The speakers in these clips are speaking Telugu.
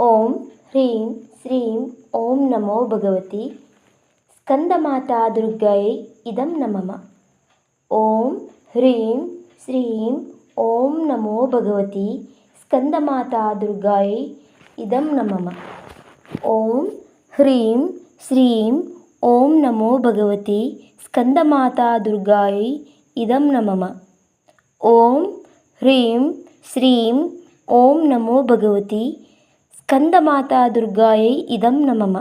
ఓం హ్రీం శ్రీం ఓం నమో భగవతి. స్కందమాతా దుర్గాయై ఇదం నమమ. ఓం హ్రీం శ్రీం ఓం నమో భగవతి. స్కందమాతా దుర్గాయై ఇదం నమమ. ఓం హ్రీం శ్రీం ఓం నమో భగవతి. స్కందమాతా దుర్గాయై ఇదం నమమ. ఓం హ్రీం శ్రీం ఓం నమో భగవతి. స్కందమాతా దుర్గాయై ఇదం నమమ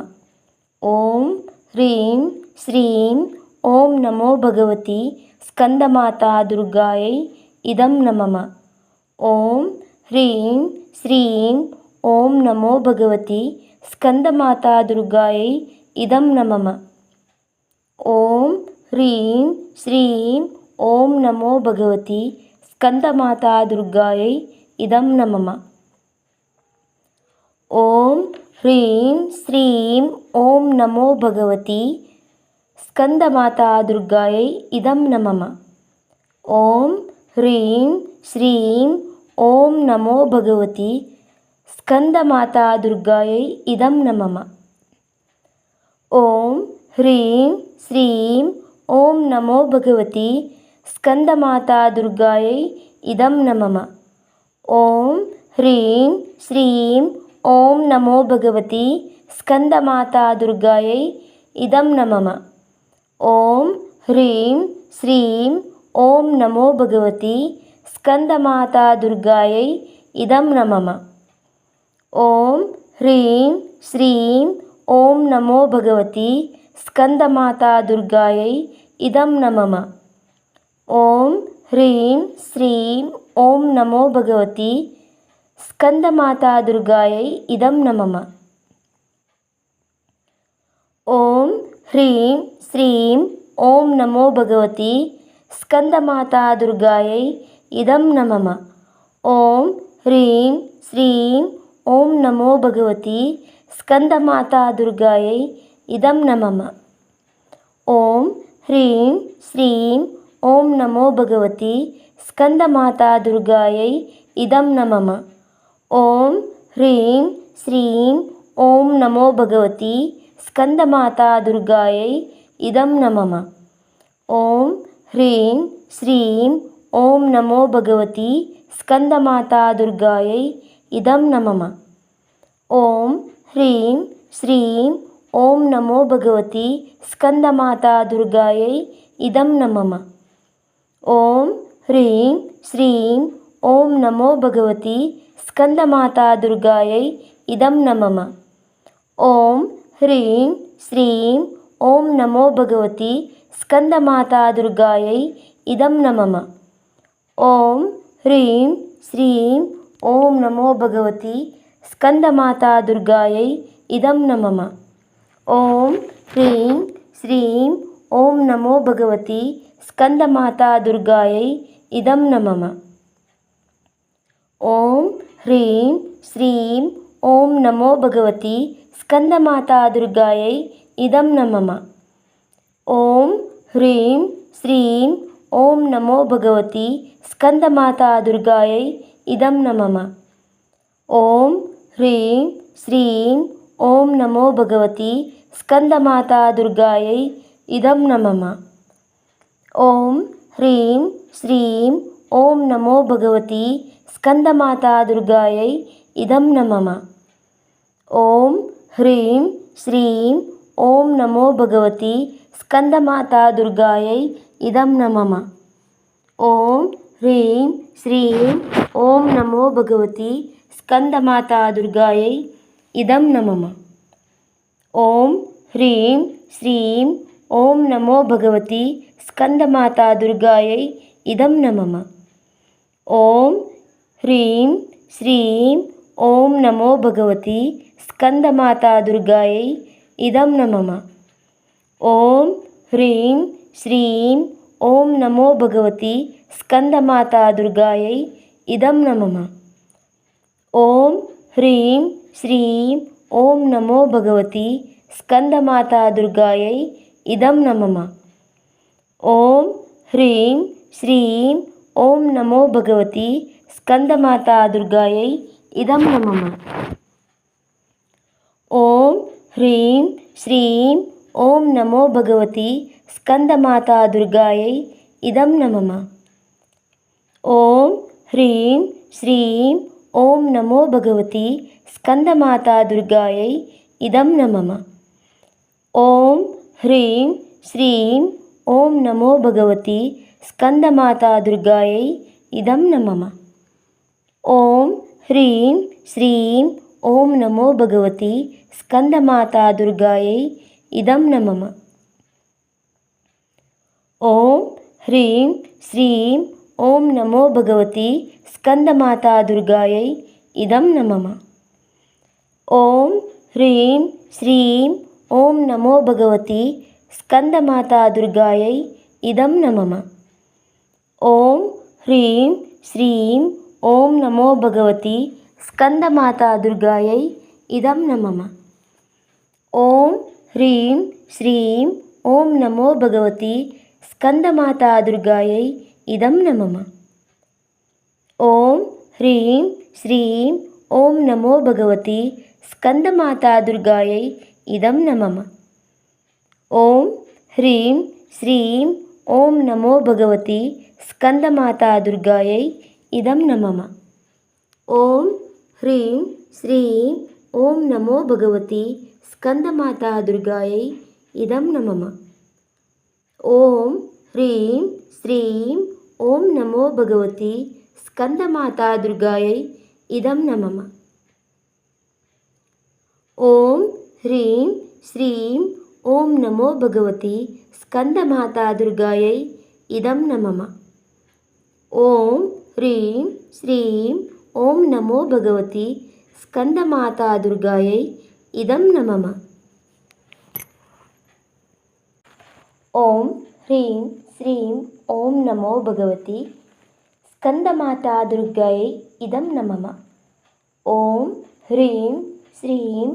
ఓం హ్రీం శ్రీం ఓం నమో భగవతి స్కందమాతా దుర్గాయై ఇదం నమమ ఓం హ్రీం శ్రీం ఓం నమో భగవతి స్కందమాతా దుర్గాయై ఇదం నమమ ఓం హ్రీం శ్రీం ఓం నమో భగవతి స్కందమాతా దుర్గాయై ఇదం నమమ ఓం హ్రీం శ్రీం ఓం నమో భగవతి. స్కందమాతా దుర్గాయై ఇదం నమమ ఓం హ్రీం శ్రీం ఓం నమో భగవతి. స్కందమాతా దుర్గాయై ఇదం నమమ ఓం హ్రీం శ్రీం ఓం నమో భగవతి. స్కందమాతా దుర్గాయై ఇదం నమమ ఓం హ్రీం శ్రీం ఓం నమో భగవతి స్కందమాతా దుర్గాయై ఇదం నమమ ఓం హ్రీం శ్రీం ఓం నమో భగవతి స్కందమాతా దుర్గాయై ఇదం నమమ ఓం హ్రీం శ్రీం ఓం నమో భగవతి స్కందమాతా దుర్గాయై ఇదం నమమ ఓం హ్రీం శ్రీం ఓం నమో భగవతి స్కందమాతా దుర్గాయై ఇదం నమమ. ఓం హ్రీం శ్రీం ఓం నమో భగవతి స్కందమాతా దుర్గాయై ఇదం నమమ. ఓం హ్రీం శ్రీం ఓం నమో భగవతి స్కందమాతా దుర్గాయై ఇదం నమమ. ఓం హ్రీం శ్రీం ఓం నమో భగవతి స్కందమాతా దుర్గాయై ఇదం నమమ. ఓం హ్రీం శ్రీం ఓం నమో భగవతి స్కందమాతా దుర్గాయై ఇదం నమమ ఓం హ్రీం శ్రీం ఓం నమో భగవతి స్కందమాతా దుర్గాయై ఇదం నమమ ఓం హ్రీం శ్రీం ఓం నమో భగవతి స్కందమాతా దుర్గాయై ఇదం నమమ ఓం హ్రీం శ్రీం ఓం నమో భగవతి స్కందమాతా దుర్గాయై ఇదం నమమ. ఓం హ్రీం శ్రీం ఓం నమో భగవతి స్కందమాతా దుర్గాయై ఇదం నమమ. ఓం హ్రీం శ్రీం ఓం నమో భగవతి స్కందమాతా దుర్గాయై ఇదం నమమ. ఓం హ్రీం శ్రీం ఓం నమో భగవతి స్కందమాతా దుర్గాయై ఇదం నమమ. ఓం హ్రీం శ్రీం ఓం నమో భగవతి స్కందమాతా దుర్గాయై ఇదం నమః ఓం హ్రీం శ్రీం ఓం నమో భగవతి స్కందమాతా దుర్గాయై ఇదం నమః ఓం హ్రీం శ్రీం ఓం నమో భగవతి స్కందమాతా దుర్గాయై ఇదం నమః ఓం హ్రీం శ్రీం ఓం నమో భగవతి స్కందమాతా దుర్గాయై ఇదం నమమ ఓం హ్రీం శ్రీం ఓం నమో భగవతి స్కందమాతా దుర్గాయై ఇదం నమమ ఓం హ్రీం శ్రీం ఓం నమో భగవతి స్కందమాతా దుర్గాయై ఇదం నమమ ఓం హ్రీం శ్రీం ఓం నమో భగవతి స్కందమాతా దుర్గాయై ఇదం నమమ ఓం ह्रीं श्रीं ॐ नमो भगवती स्कन्दमाता दुर्गायै इदं न मम ॐ ह्रीं श्रीं ॐ नमो भगवती स्कन्दमाता दुर्गायै इदं न मम ॐ ह्रीं श्रीं ॐ नमो भगवती स्कन्दमाता दुर्गायै इदं न मम ॐ ह्रीं श्रीं ఓం ఓం నమో భగవతి స్కందమాతా దుర్గాయై ఇదం నమమ ఓం హ్రీం శ్రీం ఓం నమో భగవతి స్కందమాతా దుర్గాయై ఇదం నమమ ఓం హ్రీం శ్రీం ఓం నమో భగవతి స్కందమాతా దుర్గాయై ఇదం నమమ ఓం హ్రీం శ్రీం ఓం నమో భగవతి स्कन्दमातादुर्गायै इदं नमः। ॐ ह्रीं श्रीं ॐ नमो भगवति स्कन्दमातादुर्गायै इदं नमः। ॐ ह्रीं श्रीं ॐ नमो भगवति स्कन्दमातादुर्गायै इदं नमः। ॐ ह्रीं श्रीं ॐ नमो भगवति स्कन्दमातादुर्गायै इदं नमः। ॐ ह्रीं श्रीं ॐ नमो भगवति स्कन्दमातादुर्गायै इदं नम। ॐ ह्रीं श्रीं ॐ नमो भगवति स्कन्दमातादुर्गायै इदं नमः। ॐ ह्रीं श्रीं ॐ नमो भगवति स्कन्दमातादुर्गायै इदं नम। ॐ ह्रीं श्रीं ॐ नमो भगवति స్కందమాతా దుర్గాయై ఇదం నమమ. ఓం హ్రీం శ్రీం ఓం నమో భగవతి స్కందమాతా దుర్గాయై ఇదం నమమ. ఓం హ్రీం శ్రీం ఓం నమో భగవతి స్కందమాతా దుర్గాయై ఇదం నమమ. ఓం హ్రీం శ్రీం ఓం నమో భగవతి స్కందమాతా దుర్గాయై ఇదం నమమ. ఓం హ్రీం శ్రీం ఓం నమో భగవతి స్కందమాతా దుర్గాయై ఇదం నమమ ఓం హ్రీం శ్రీం ఓం నమో భగవతి స్కందమాతా దుర్గాయై ఇదం నమమ ఓం హ్రీం శ్రీం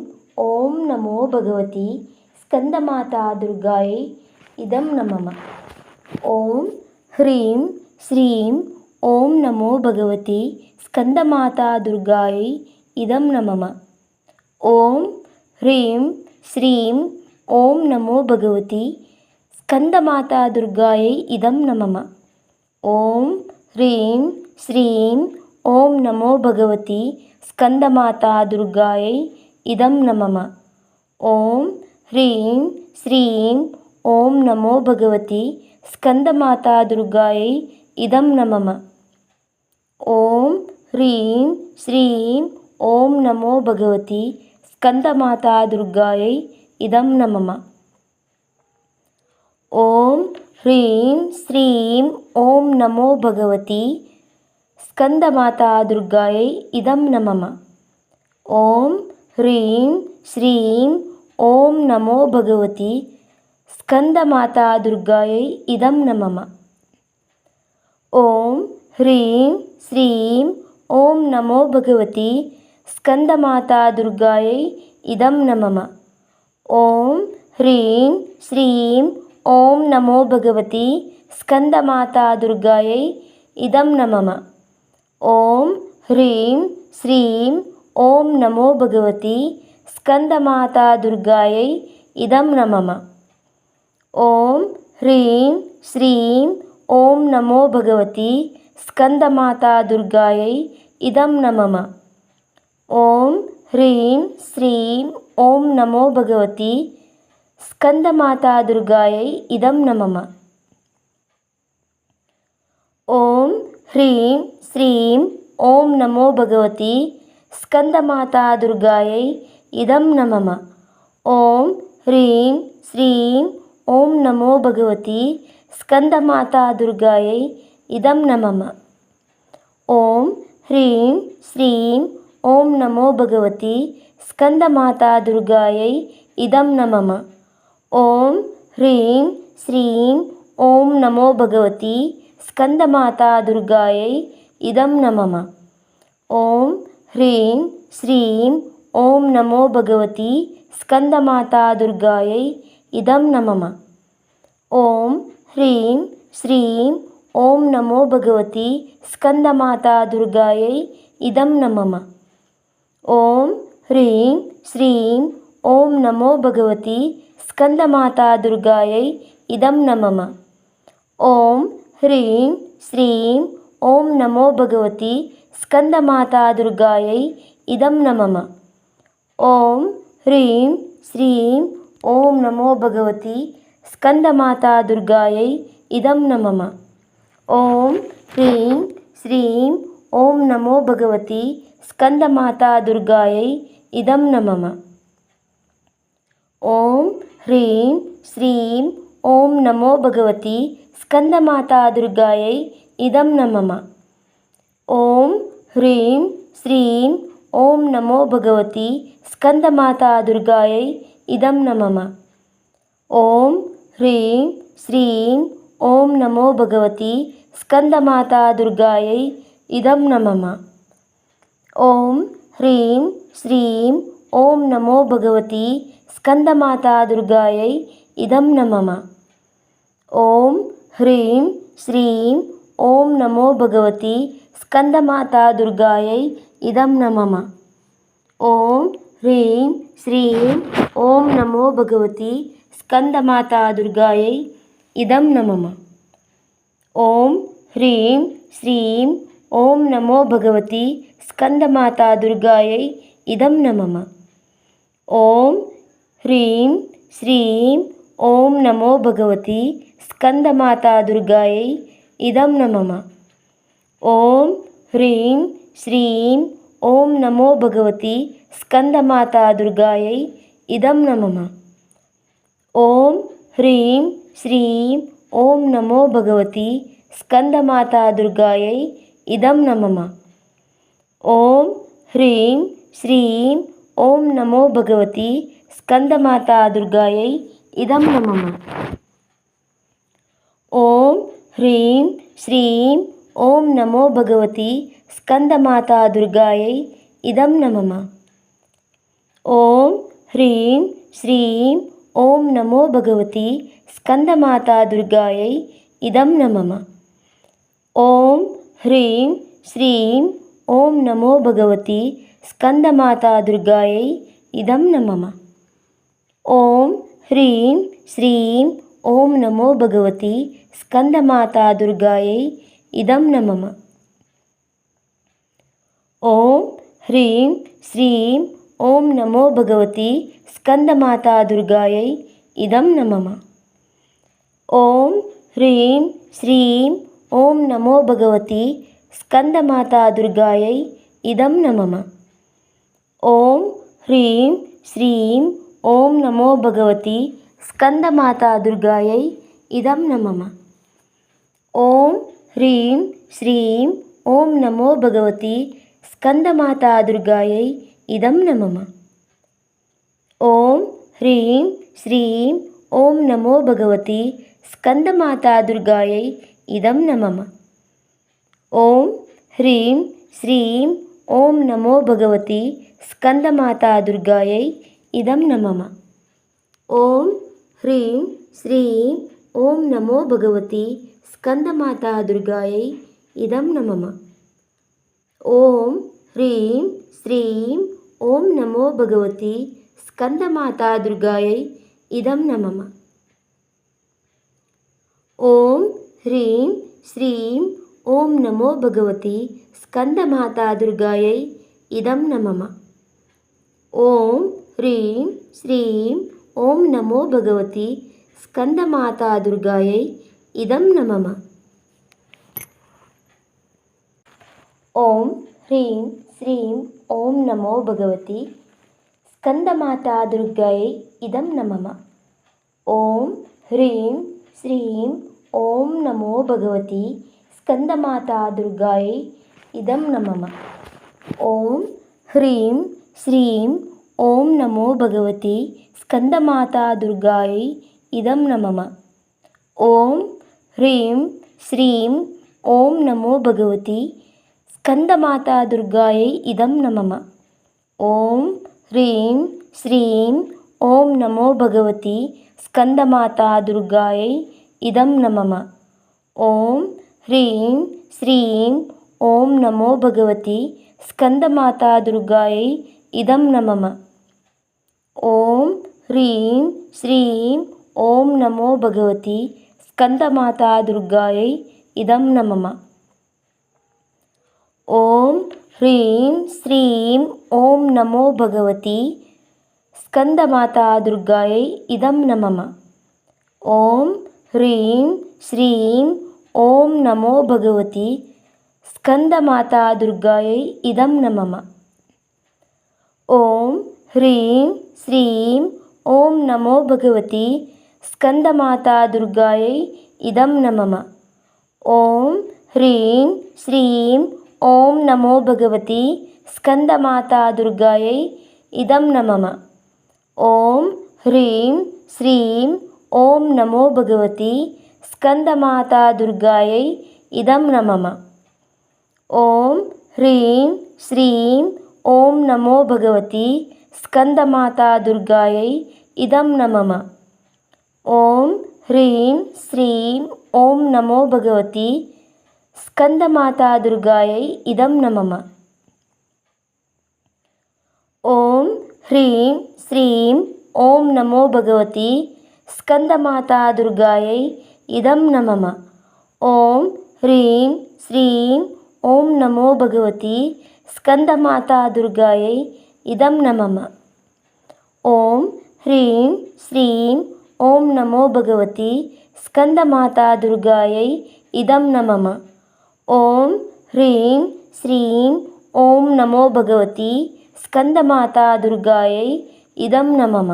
ఓం నమో భగవతి స్కందమాతా దుర్గాయై ఇదం నమమ ఓం హ్రీం శ్రీం ఓం నమో భగవతి స్కందమాతా దుర్గాయై ఇదం నమమ. ఓం హ్రీం శ్రీం ఓం నమో భగవతి స్కందమాతా దుర్గాయై ఇదం నమమ. ఓం హ్రీం శ్రీం ఓం నమో భగవతి స్కందమాతా దుర్గాయై ఇదం నమమ. ఓం హ్రీం శ్రీం ఓం నమో భగవతి స్కందమాతా దుర్గాయై इदं नम। ॐ ह्रीं श्रीं ॐ नमो भगवति स्कन्दमातादुर्गायै इदं नम। ॐ ह्रीं श्रीं ॐ नमो भगवति स्कन्दमातादुर्गायै इदं नम। ॐ ह्रीं श्रीं ॐ नमो भगवति स्कन्दमातादुर्गायै इदं नम। ఓం హ్రీం శ్రీం ఓం నమో భగవతి స్కందమాతా దుర్గాయై ఇదం నమమ ఓం హ్రీం శ్రీం ఓం నమో భగవతి స్కందమాతా దుర్గాయై ఇదం నమమ ఓం హ్రీం శ్రీం ఓం నమో భగవతి స్కందమాతా దుర్గాయై ఇదం నమమ ఓం హ్రీం శ్రీం ఓం నమో భగవతి స్కందమాతా దుర్గాయై ఇదం నమమ. ఓం హ్రీం శ్రీం ఓం నమో భగవతి స్కందమాతా దుర్గాయై ఇదం నమమ. ఓం హ్రీం శ్రీం ఓం నమో భగవతి స్కందమాతా దుర్గాయై ఇదం నమమ. ఓం హ్రీం శ్రీం ఓం నమో భగవతి స్కందమాతా దుర్గాయై ఇదం నమమ. ఓం హ్రీం శ్రీం ఓం నమో భగవతి స్కందమాతా దుర్గాయై ఇదం నమమ. ఓం హ్రీం శ్రీం ఓం నమో భగవతి స్కందమాతా దుర్గాయై ఇదం నమమ. ఓం హ్రీం శ్రీం ఓం నమో భగవతి స్కందమాతా దుర్గాయై ఇదం నమమ. ఓం హ్రీం శ్రీం ఓం నమో భగవతి స్కందమాతా దుర్గాయై ఇదం నమమ ఓం హ్రీం శ్రీం ఓం నమో భగవతి స్కందమాతా దుర్గాయై ఇదం నమమ ఓం హ్రీం శ్రీం ఓం నమో భగవతి స్కందమాతా దుర్గాయై ఇదం నమమ ఓం హ్రీం శ్రీం ఓం నమో భగవతి స్కందమాతా దుర్గాయై ఇదం నమమ ఓం హ్రీం శ్రీం ఓం నమో భగవతి స్కందమాతా దుర్గాయై ఇదం నమమ ఓం హ్రీం శ్రీం ఓం నమో భగవతి స్కందమాతా దుర్గాయై ఇదం నమమ ఓం హ్రీం శ్రీం ఓం నమో భగవతి స్కందమాతా దుర్గాయై ఇదం నమమ ఓం హ్రీం శ్రీం ఓం నమో భగవతి స్కందమాతా దుర్గాయై ఇదం నమమ ఓం హ్రీం శ్రీం ఓం నమో భగవతి స్కందమాతా దుర్గాయై ఇదం నమమ ఓం హ్రీం శ్రీం ఓం నమో భగవతి స్కందమాతా దుర్గాయై ఇదం నమమ ఓం హ్రీం శ్రీం ఓం నమో భగవతి స్కందమాతా దుర్గాయై ఇదం నమమ ఓం హ్రీం శ్రీం ఓం నమో భగవతి స్కందమాతా దుర్గాయై ఇదం నమమ ఓం హ్రీం శ్రీం ఓం నమో భగవతి స్కందమాతా దుర్గాయై ఇదం నమమ ఓం హ్రీం శ్రీం ఓం నమో భగవతి స్కందమాతా దుర్గాయై ఇదం నమమ ఓం హ్రీం శ్రీం ఓం నమో భగవతి స్కందమాతా దుర్గాయై ఇదం నమమ ఓం హ్రీం శ్రీం ఓం నమో భగవతి స్కందమాతా దుర్గాయై ఇదం నమమ ఓం హ్రీం శ్రీం ఓం నమో భగవతి స్కందమాతా దుర్గాయై ఇదం నమమ ఓం హ్రీం శ్రీం ॐ नमो भगवति स्कन्दमातादुर्गायै इदं न मम ॐ ह्रीं श्रीं ॐ नमो भगवति स्कन्दमातादुर्गायै इदं न मम ॐ ह्रीं श्रीं ॐ नमो भगवति स्कन्दमातादुर्गायै इदं न मम ॐ ह्रीं श्रीं ॐ नमो भगवति स्कन्दमातादुर्गायै इदं न मम ॐ ह्रीं श्रीं ॐ नमो भगवति स्कन्दमातादुर्गायै इदं न मम ॐ ह्रीं श्रीं ॐ नमो भगवति स्कन्दमातादुर्गायै इदं न मम ॐ ह्रीं श्रीं ॐ नमो भगवति स्कन्दमातादुर्गायै ఇదం నమమ ఓం హ్రీం శ్రీం ఓం నమో భగవతి స్కందమాతా దుర్గాయై ఇదం నమమ ఓం హ్రీం శ్రీం ఓం నమో భగవతి స్కందమాతా దుర్గాయై ఇదం నమమ ఓం హ్రీం శ్రీం ఓం నమో భగవతి స్కందమాతా దుర్గాయై ఇదం నమమ ఓం హ్రీం శ్రీం ఓం నమో భగవతి స్కందమాతా దుర్గాయై ఇదం నమమ ఓం హ్రీం శ్రీం ఓం నమో భగవతి స్కందమాతా దుర్గాయై ఇదం నమమ ఓం హ్రీం శ్రీం ఓం నమో భగవతి స్కందమాతా దుర్గాయై ఇదం నమమ ఓం హ్రీం శ్రీం ఓం నమో భగవతి స్కందమాతా దుర్గాయై ఇదం నమమ. ఓం హ్రీం శ్రీం ఓం నమో భగవతి స్కందమాతా దుర్గాయై ఇదం నమమ. ఓం హ్రీం శ్రీం ఓం నమో భగవతి స్కందమాతా దుర్గాయై ఇదం నమమ. ఓం హ్రీం శ్రీం ఓం నమో భగవతి స్కందమాతా దుర్గాయై ఇదం నమమ. ఓం హ్రీం శ్రీం ఓం నమో భగవతి స్కందమాతా దుర్గాయై ఇదం నమమ. ఓం హ్రీం శ్రీం ఓం నమో భగవతి స్కందమాతా దుర్గాయై ఇదం నమమ. ఓం హ్రీం శ్రీం ఓం నమో భగవతి స్కందమాతా దుర్గాయై ఇదం నమమ. ఓం హ్రీం శ్రీం ఓం నమో భగవతి స్కందమాతా దుర్గాయై ఇదం నమమ ఓం హ్రీం శ్రీం ఓం నమో భగవతి స్కందమాతా దుర్గాయై ఇదం నమమ ఓం హ్రీం శ్రీం ఓం నమో భగవతి స్కందమాతా దుర్గాయై ఇదం నమమ ఓం హ్రీం శ్రీం ఓం నమో భగవతి స్కందమాతా దుర్గాయై ఇదం నమమ. ఓం హ్రీం శ్రీం ఓం నమో భగవతి స్కందమాతా దుర్గాయై ఇదం నమమ. ఓం హ్రీం శ్రీం ఓం నమో భగవతి స్కందమాతా దుర్గాయై ఇదం నమమ. ఓం హ్రీం శ్రీం ఓం నమో భగవతి స్కందమాతా దుర్గాయై ఇదం నమమ. ఓం హ్రీం శ్రీం ఓం నమో భగవతి స్కందమాతా దుర్గాయై ఇదం నమమ. ఓం హ్రీం శ్రీం ఓం నమో భగవతి స్కందమాతా దుర్గాయై ఇదం నమమ. ఓం హ్రీం శ్రీం ఓం నమో భగవతి స్కందమాతా దుర్గాయై ఇదం నమమ. ఓం హ్రీం శ్రీం ఓం నమో భగవతి స్కందమాతా దుర్గాయై ఇదం నమమ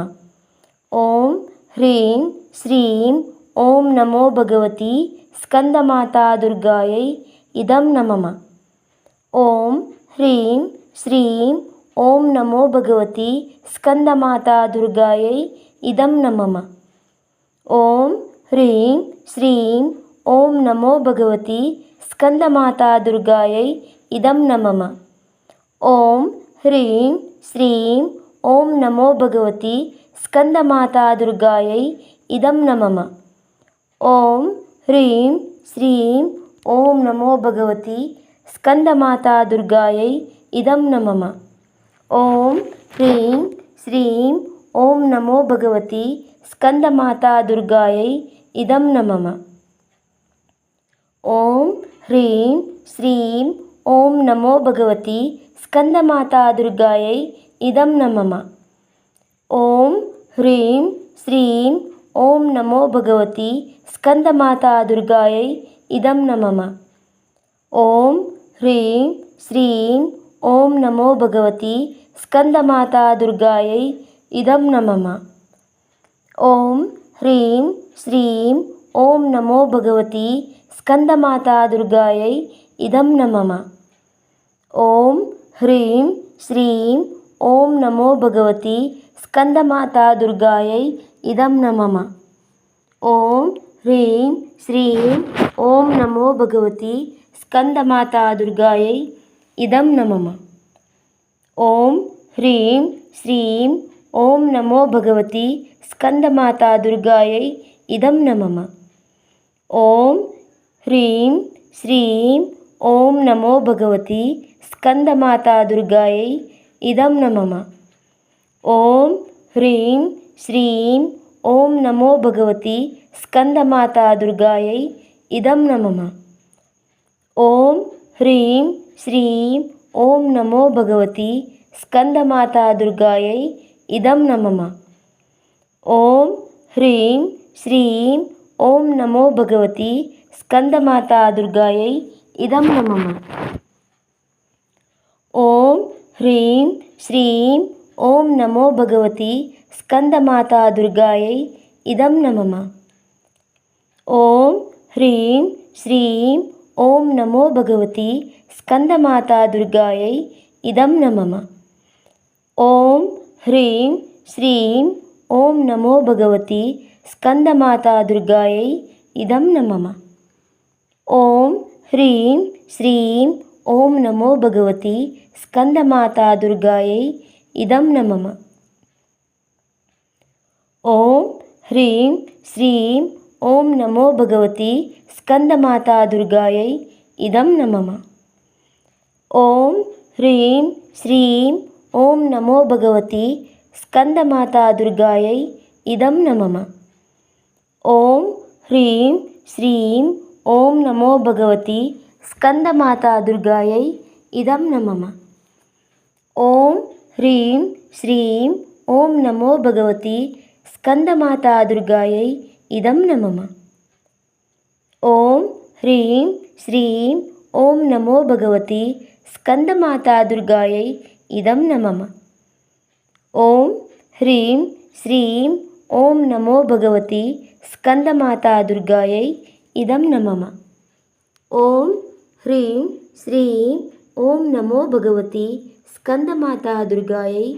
ఓం హ్రీం శ్రీం ఓం నమో భగవతి స్కందమాతా దుర్గాయై ఇదం నమమ ఓం హ్రీం శ్రీం ఓం నమో భగవతి స్కందమాతా దుర్గాయై ఇదం నమమ ఓం హ్రీం శ్రీం ఓం నమో భగవతి స్కందమాతా దుర్గాయై ఇదం నమమ. ఓం హ్రీం శ్రీం ఓం నమో భగవతి స్కందమాతా దుర్గాయై ఇదం నమమ. ఓం హ్రీం శ్రీం ఓం నమో భగవతి స్కందమాతా దుర్గాయై ఇదం నమమ. ఓం హ్రీం శ్రీం ఓం నమో భగవతి స్కందమాతా దుర్గాయై ఇదం నమమ. ఓం హ్రీం శ్రీం ఓం నమో భగవతి స్కందమాతా దుర్గాయై ఇదం నమమ. ఓం హ్రీం శ్రీం ఓం నమో భగవతి స్కందమాతా దుర్గాయై ఇదం నమమ. ఓం హ్రీం శ్రీం ఓం నమో భగవతి స్కందమాతా దుర్గాయై ఇదం నమమ. ఓం హ్రీం శ్రీం ఓం నమో భగవతి స్కందమాతా దుర్గాయై ఇదం నమమ ఓం హ్రీం శ్రీం ఓం నమో భగవతి స్కందమాతా దుర్గాయై ఇదం నమమ ఓం హ్రీం శ్రీం ఓం నమో భగవతి స్కందమాతా దుర్గాయై ఇదం నమమ ఓం హ్రీం శ్రీం ఓం నమో భగవతి స్కందమాతా దుర్గాయై ఇదం నమమ ఓం హ్రీం శ్రీం ఓం నమో భగవతి స్కందమాతా దుర్గాయై ఇదం నమమ ఓం హ్రీం శ్రీం ఓం నమో భగవతి స్కందమాతా దుర్గాయై ఇదం నమమ ఓం హ్రీం శ్రీం ఓం నమో భగవతి స్కందమాతా దుర్గాయై ఇదం నమమ ఓం హ్రీం శ్రీం ఓం నమో భగవతి స్కందమాతా దుర్గాయై ఇదం నమమ ఓం హ్రీం శ్రీం ఓం నమో భగవతి స్కందమాతా దుర్గాయై ఇదం నమమ ఓం హ్రీం శ్రీం ఓం నమో భగవతి స్కందమాతా దుర్గాయై ఇదం నమమ ఓం హ్రీం శ్రీం ఓం నమో భగవతి స్కందమాతా దుర్గాయై ఇదం నమమ ॐ ह्रीं श्रीं ॐ नमो भगवति स्कन्दमातादुर्गायै इदं न मम ॐ ह्रीं श्रीं ॐ नमो भगवति स्कन्दमातादुर्गायै इदं न मम ॐ ह्रीं श्रीं ॐ नमो भगवति स्कन्दमातादुर्गायै इदं न मम ॐ ह्रीं श्रीं ॐ नमो भगवति स्कन्दमातादुर्गायै इदं न मम ॐ ह्रीं श्रीं ॐ नमो भगवति स्कन्दमातादुर्गायै इदं न मम ॐ ह्रीं श्रीं ॐ नमो भगवति स्कन्दमातादुर्गायै इदं न मम ॐ ह्रीं श्रीं ॐ नमो भगवति स्कन्दमातादुर्गायै ఇదం నమమ. ఓం హ్రీం శ్రీం ఓం నమో భగవతి స్కందమాతా దుర్గాయై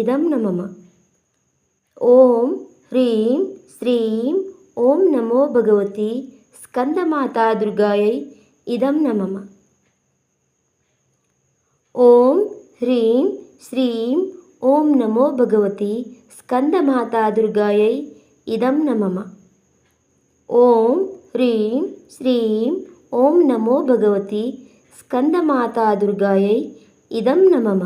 ఇదం నమమ. ఓం హ్రీం శ్రీం ఓం నమో భగవతి స్కందమాతా దుర్గాయై ఇదం నమమ. ఓం హ్రీం శ్రీం ఓం నమో భగవతి స్కందమాతా దుర్గాయై ఇదం నమమ. ఓం హ్రీం శ్రీం ఓం నమో భగవతి స్కందమాతా దుర్గాయై ఇదం నమమ